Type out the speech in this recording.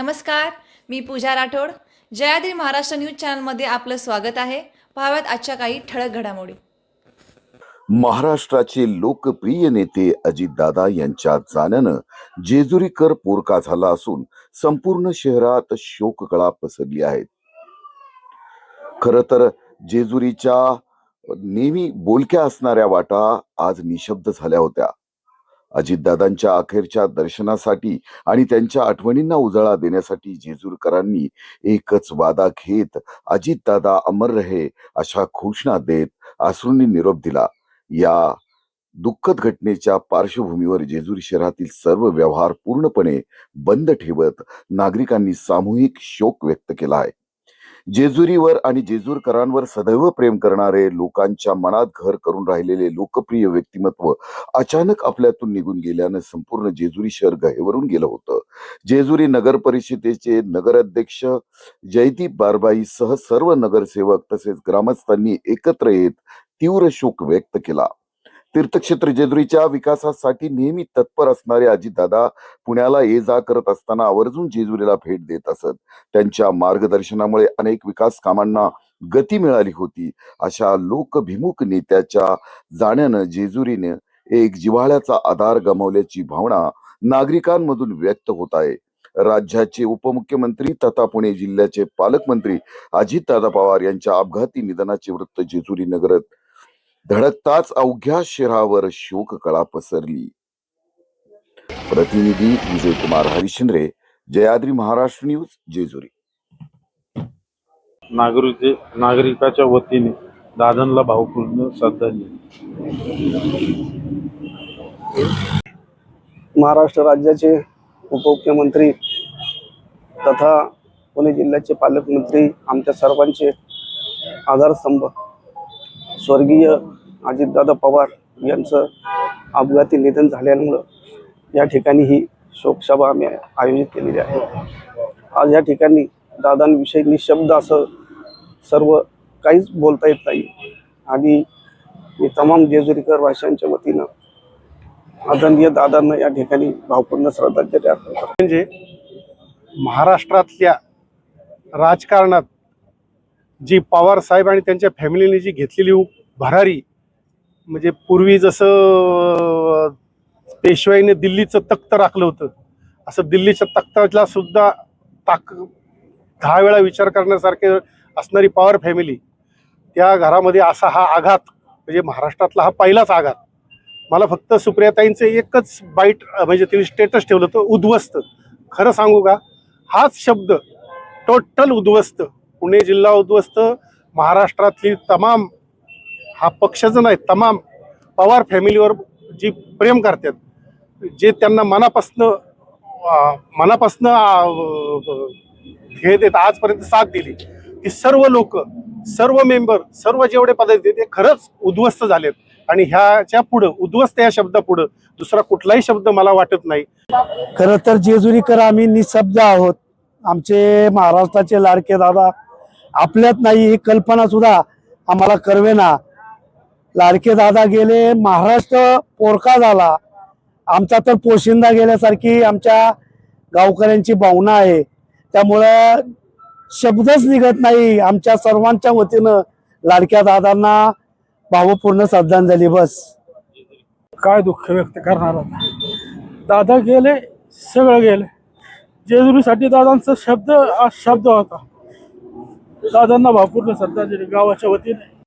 नमस्कार मी पूजा राठोड. जयाद्री महाराष्ट्र न्यूज चॅनलमध्ये आपलं स्वागत आहे. पाहाव्यात आजच्या काही ठळक घडामोडी. महाराष्ट्राचे लोकप्रिय नेते अजितदादा यांच्या जाण्यानं जेजुरीकर पोरका झाला असून संपूर्ण शहरात शोककळा पसरली आहेत खर तर जेजुरीच्या नेहमी बोलक्या असणाऱ्या वाटा आज निशब्द झाल्या होत्या. अजितदादांच्या अखेरच्या दर्शनासाठी आणि त्यांच्या आठवणींना उजाळा देण्यासाठी जेजूरकरांनी एकच वादा घेत अजितदादा अमर रहे अशा घोषणा देत आसरूंनी निरोप दिला. या दुःखद घटनेच्या पार्श्वभूमीवर जेजूर शहरातील सर्व व्यवहार पूर्णपणे बंद ठेवत नागरिकांनी सामूहिक शोक व्यक्त केला आहे. जेजुरीवर आणि जेजूरकरांवर सदैव प्रेम करणारे लोकांच्या मनात घर करून राहिलेले लोकप्रिय व्यक्तिमत्व अचानक आपल्यातून निघून गेल्यानं संपूर्ण जेजुरी शहर गहेवरून गेलं होतं. जेजुरी नगर परिषदेचे नगराध्यक्ष जयदीप बारबाई सह सर्व नगरसेवक तसेच ग्रामस्थांनी एकत्र येत तीव्र शोक व्यक्त केला. तीर्थक्षेत्र जेजुरीच्या विकासासाठी नेहमी तत्पर असणारे अजितदादा पुण्याला ये जा करत असताना आवर्जून जेजुरीला भेट देत असत. त्यांच्या मार्गदर्शनामुळे अनेक विकास कामांना गती मिळाली होती. अशा लोकभिमुख नेत्याच्या जाण्यानं जेजुरीने एक जिव्हाळ्याचा आधार गमावल्याची भावना नागरिकांमधून व्यक्त होत आहे. राज्याचे उपमुख्यमंत्री तथा पुणे जिल्ह्याचे पालकमंत्री अजितदादा पवार यांच्या अपघाती निधनाचे वृत्त जेजुरी नगरात धडकताच अवघ्या शहरावर शोककळा पसरली. प्रतिनिधी विजयकुमार हरिश्चंद्रे जयाद्री महाराष्ट्र न्यूज जेजुरी. नागरिक नागरिकाच्या वतीने दादनला भावपूर्ण श्रद्धांजली महाराष्ट्र राज्याचे उपमुख्यमंत्री तथा पुणे जिल्ह्याचे पालकमंत्री आमच्या सर्वांचे आधारस्तंभ स्वर्गीय अजितदादा पवार यांचं अपघाती निधन झाल्यामुळं या ठिकाणी ही शोकसभा आम्ही आयोजित केलेली आहे. आज या ठिकाणी दादांविषयी निशब्द असं सर्व काहीच बोलता येत नाही. आणि मी तमाम जेजुरीकर भाषांच्या वतीनं आदरणीय दादांना या ठिकाणी भावपूर्ण श्रद्धांजली अर्पण म्हणजे महाराष्ट्रातल्या राजकारणात जी पवार साहेब आणि त्यांच्या फॅमिलीने जी घेतलेली भरारी म्हणजे पूर्वी जसं पेशवाईने दिल्लीचं तख्त राखलं होतं असं दिल्लीच्या तख्ताला सुद्धा ताक दहा वेळा विचार करण्यासारखे असणारी पवार फॅमिली त्या घरामध्ये असा हा आघात म्हणजे महाराष्ट्रातला हा पहिलाच आघात. मला फक्त सुप्रियाताईंचं एकच बाईट म्हणजे तिने स्टेटस ठेवलं होतं उद्ध्वस्त. खरं सांगू का? हाच शब्द टोटल उद्ध्वस्त. पुणे जिल्हा उद्ध्वस्त महाराष्ट्रातली तमाम हा पक्षाचं नाही तमाम पवार फॅमिलीवर जी प्रेम करतात जे त्यांना मनापासनं मनापासनं हे देत आजपर्यंत साथ दिली. ती सर्व लोक सर्व मेंबर सर्व जेवढे पदाधिकारी ते खरंच उद्ध्वस्त झालेत. आणि ह्याच्या पुढं उद्ध्वस्त या शब्दापुढं दुसरा कुठलाही शब्द मला वाटत नाही. खरं तर जेजुरीकर आम्ही निशब्द आहोत. आमचे महाराष्ट्राचे लाडके दादा आपल्यात नाही ही कल्पना सुद्धा आम्हाला करवेना. लाडके दादा गेले महाराष्ट्र पोरका झाला. आमचा तर पोशिंदा गेल्यासारखी आमच्या गावकऱ्यांची भावना आहे. त्यामुळं शब्दच निघत नाही आमच्या सर्वांच्या वतीनं लाडक्या दादांना भावपूर्ण श्रद्धांजली बस. काय दुःख व्यक्त करणार दादा गेले सगळं गेले. जेजुरीसाठी दादांचा शब्द शब्द होता. दादांना भावपूर्ण श्रद्धांजली गावाच्या वतीने.